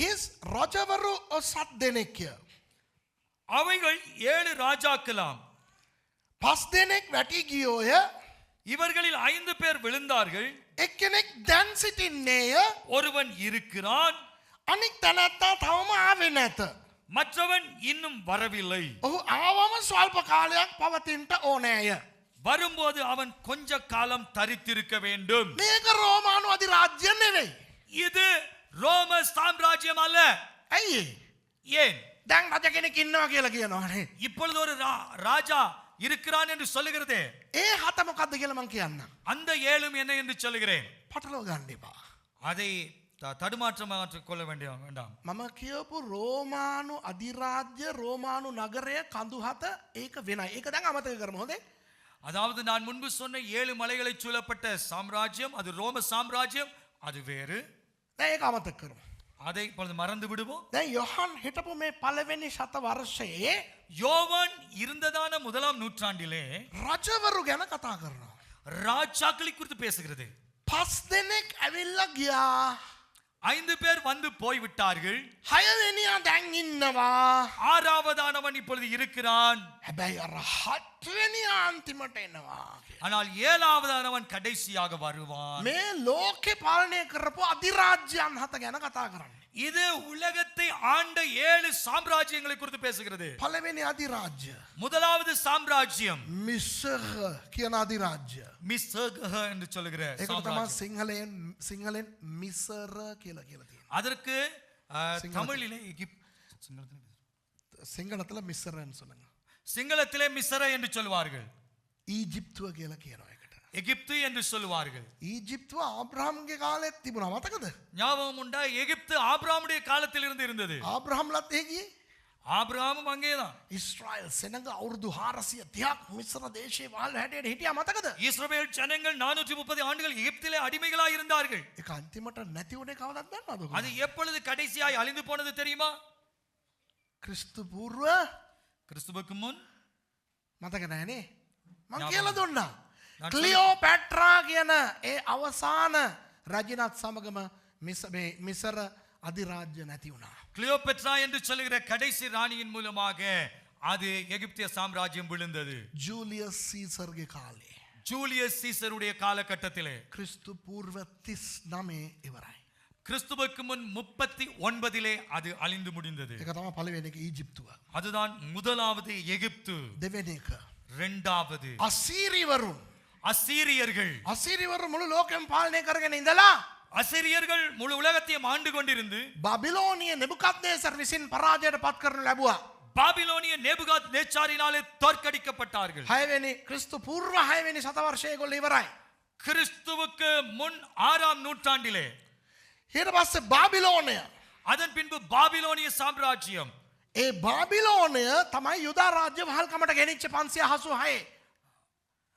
His ರಾಜವರು ಸಾಧ್ಯನಕ್ಕೆ அவைகள் ஏழு ராஜாக்கலாம் பாஸ்தேனேக் வட்டிகியோய இவர்களில் ஐந்து பேர் விழுந்தார்கள். எக்கெனெக் டான்சிட்டி நேய ஒருவன் இருக்கிறான். அன்னைக்கு தனத்தா தவம ஆவினத்த மற்றவன் இன்னும் வரவில்லை. ஓ ஆவாம ஸ்வல்ப காலம் பவத்தின்ட ஓனேய வரும்போது அவன் கொஞ்ச காலம் தரித்திருக்க வேண்டும். மேக ரோமானு அதிராஜ்யம் இது ரோம சாம்ராஜ்யம் அல்ல ඇයි ඒ? ஏன் දැන් රජ කෙනෙක් ඉන්නවා කියලා කියනවානේ. இப்பொழுது ஒரு ரா- ராஜா இருக்கிறான் என்று சொல்லுகிறதே ඒ හත මොකක්ද කියලා මං කියන්න. அந்த ஏழும் என்ன என்று சொல்லுகிறேன் පටලව ගන්න එපා. அதை த- தடுமாற்றமாக கொள்ள வேண்டிய வேண்டாம் මම කියපු රෝමානු අධිරාජ්‍ය රෝමානු නගරය කඳුහත ඒක වෙනයි. ඒක දැන් අමතක කරම හොදේ. அதாவது நான் முன்பு சொன்ன ஏழு மலைகளை சூழப்பட்ட சாம்ராஜ்யம் அது ரோம சாம்ராஜ்யம் அது வேறு දැන් ඒක අමතක කරමු. அதை இப்பொழுது மறந்து விடுவோம் දැන් යොහන් හිටපු මේ පළවෙනි ශත වර්ෂයේ யோவான் இருந்ததான முதலாம் நூற்றாண்டிலே රජවරු ගැන කතා කරනවා. ராஜாக்களை குறித்து பேசுகிறது පස් දෙනෙක් ඇවිල්ල ගියා. ஐந்து பேர் வந்து போய்விட்டார்கள். ஹயதனியா தங்கின்னவா ஆறாவதானவன் இப்பொழுது இருக்கிறான். ஆனால் ஏழாவதானவன் கடைசியாக வருவான். மே லோகே பாலனே கரப்போ அதிராஜ்யம் ஹத்தகன கதாகரன் இது உலகத்தை ஆண்ட ஏழு சாம்ராஜ்யங்களை குறித்து பேசுகிறது. பலவேனி அதிராஜ்ய. முதலாவது சாம்ராஜ்யம். மிஸ்ஸக கியன அதிராஜ்ய. மிஸ்ஸக என்று சொல்லுகிற சிங்களேன் சிங்களேன் மிஸ்ஸர கீழே கீழே அதற்கு தமிழிலே சிங்களத்தில் மிஸ்ரன்னு சொல்லுங்க. சிங்களத்திலே மிஸ்ர என்று சொல்வார்கள் ஈஜிப்துவ கீழே கீழே எகிப்து என்று சொல்வார்கள் ஈஜிப்து ஆப்ராம் ಕಾಲೇ ತಿಬುನಾ ஞாபகம் உண்டா? எகிப்து ஆப்ராமுடைய காலத்தில் இருந்து இருந்தது. ஆபிரகாம் லத்தேகி ඒගේ ஆபிரகாமும் அங்கேதான் ඉස්ට්‍රයිල් සෙනඟ අවුරුදු හාරසිය තියක් මිස්සර දේශය වල් හැටියට හිටිය මතකද. இஸ்ரவேல் ஜனங்கள் நானூற்றி முப்பது ஆண்டுகள் எகிப்திலே அடிமைகளாய் இருந்தார்கள் එක අන්තිමට නැතිවුණේ කවදත් දන්න அது எப்பொழுது கடைசியாய் அழிந்து போனது தெரியுமா ක්‍රිස්තු පූර්ව கிறிஸ்துவுக்கு முன் මතක නෑනේ මං ඥාපක. කියල දුන්නා. නටන- කලියෝ පැට්රා කියන ඒ අවසාන රජනත් සමගම මිස- මේ මිසර අධිරාජ්‍ය නැති වුණා. கிளியோபெட்ரா என்று சொல்லுகிற கடைசி ராணியின் மூலமாக அது எகிப்திய சாம்ராஜ்யம் விழுந்தது ජූලියස් සීසර්ගේ කාලේ. ஜூலியஸ் சீசருடைய காலகட்டத்திலே ක්‍රිස්තු පූර්ව තිස් නමේ ඉවරයි. கிறிஸ்துவுக்கு முன் முப்பத்தி ஒன்பதிலே அது அழிந்து முடிந்தது එක තම පලවෙන එක ඊජිප්තුව. அதுதான் முதலாவது எகிப்து දෙවෙන එක. இரண்டாவது අසීරීවරුන්. அசீரியர்கள் අසීරිවරු මුළු ලෝකෙන් පාලනය කරගෙන ඉඳලා அசிரியர்கள் முழு உலகத்தையும் ஆண்டு கொண்டிருந்து බබිලෝනිය නෙබුකත්නේසර් විසින් පරාජයට පත් කරන ලැබවා. பாபிலோனிய நேபுகாத் நேச்சாரினாலே தோற்கடிக்கப்பட்டார்கள் හයවෙනි ක්‍රිස්තු පූර්ව හයවෙනි සතවර්ශය කොල්ල ඉවරයි. கிறிஸ்துவுக்கு முன் ஆறாம் நூற்றாண்டிலே හිට පස්සේ බාබිලෝනය. அதன் பின்பு பாபிலோனிய சாம்ராஜ்யம் ඒ බාබිලෝනය තමයි යුදා රාජ්‍ය වහල්කමට ගෙනනිච්ච පන්සිය හසු හය.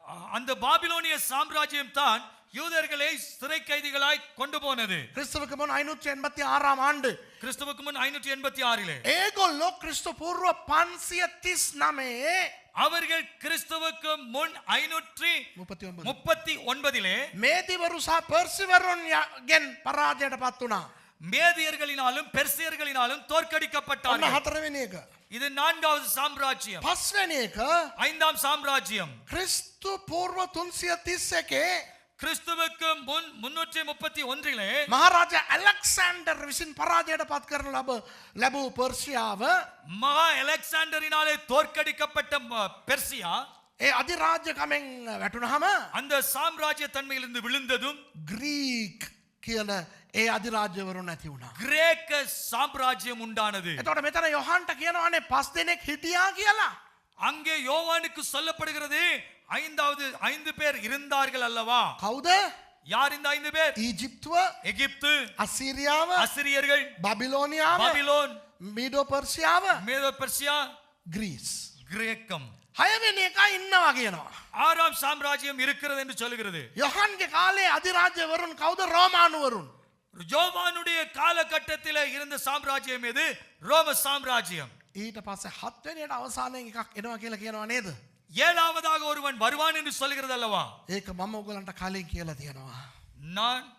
அ- அந்த பாபிலோனிய சாம்ராஜ்யம் தான் யூதர்களை சிறை கைதிகளாய் கொண்டு போனது ක්‍රිස්තුවක මොන අයිනුච්ච එන්බති ஆறாம் ஆண்டு. கிறிஸ்துவுக்கு முன் ஐநூற்றி எண்பத்தி ஆறிலே ඒගොල්ලො ක්‍රිස්තු පූර්ව පන්සිය තිස් නමේ அவர்கள் கிறிஸ்துவுக்கு முன் ஐநூற்றி මුපති ඔබ. முப்பத்தி ஒன்பதிலே මේතිවරු සහ පර්සිවරුන් ගෙන් පරාජයට පත් වනා. மேதியர்களினாலும் பெர்சியர்களினாலும் ඔන්න தோற்கடிக்கப்பட்டார்கள் හතරවෙනි එක. இது நான்காவது சாம்ராஜ்யம் පස්වැනි එක ஐந்தாம் சாம்ராஜ்யம் ක්‍රිස්තු පූර්ව තුන්සිය තිස්ස එකේ கிறிஸ்துவுக்கு முன் முன்னூற்றி முப்பத்தி ஒன்றிலே මහරාජ ඇලෙක්සන්ඩර් විසින් පරාජයට පත් කරන ලබ ලැබූ පර්සියාව மகா அலெக்சாண்டரினாலே தோற்கடிக்கப்பட்ட ம- பெர்சியா ඒ අධිරාජ්‍යකමෙන් වැටුනහම அந்த சாம்ராஜ்ய தன்மையிலிருந்து விழுந்ததும் ග්‍රීක් කියන ඒ අධිරාජ්‍යවරු නැති වුණා. கிரேக்க சாம்ராஜ்யம் உண்டானது එතොට මෙතන යොහන්ට කියනවනේ පස් දෙනෙක් හිටියා කියලා. அங்கே யோவானுக்கு சொல்லப்படுகிறது ஐந்தாவது ஐந்து பேர் இருந்தார்கள் அல்லவா கவுத யார் இந்த ஐந்து பேர் ஈஜிப்துவ எகிப்து அசிரியாவ அசிரியர்கள் பாபிலோனியா பாபிலோன் மீடோ ಪರ್ಶಿಯಾව මේද ಪರ್ಶಿಯಾ ಗ್ರೀಸ್ ಗ್ರೇಕම් හයවෙන එක ඉන්නවා කියනවා. ආරාම් இருக்கிறது என்று சொல்கிறது. யோஹான்ගේ காலே அதிராஜ்யவரும் ரோமானு வருண் ரோமானுடைய காலகட்டத்தில் இருந்த சாம்ராஜ்யம் எது? ரோம சாம்ராஜ்யம். ඊට පස්සේ හත්වෙනියට අවසානයේ එකක් එනවා කියලා කියනවා නේද? ஏழாவதாக ஒருவன் வருவான் என்று சொல்கிறது அல்லவா ஏக மம்ம உங்களண்ட காலையும் என்னவா நான்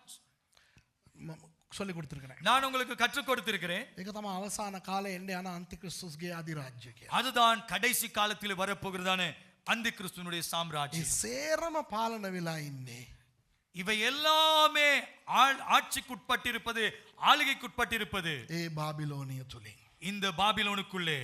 சொல்லி கொடுத்திருக்கிறேன். நான் உங்களுக்கு கற்றுக் கொடுத்திருக்கிறேன். ஏகதமா அவசான கால எண்டையான அந்த கிறிஸ்துஸ்கே அதிராஜ்யக்கே அதுதான் கடைசி காலத்தில் வரப்போகிறதான அந்த கிறிஸ்துவனுடைய சாம்ராஜ்யம் சேரம பாலன விழா இன்னே. இவை எல்லாமே ஆள் ஆட்சிக்குட்பட்டிருப்பது ஆளுகைக்குட்பட்டிருப்பது. ஏ பாபிலோனிய துளி. இந்த பாபிலோனுக்குள்ளே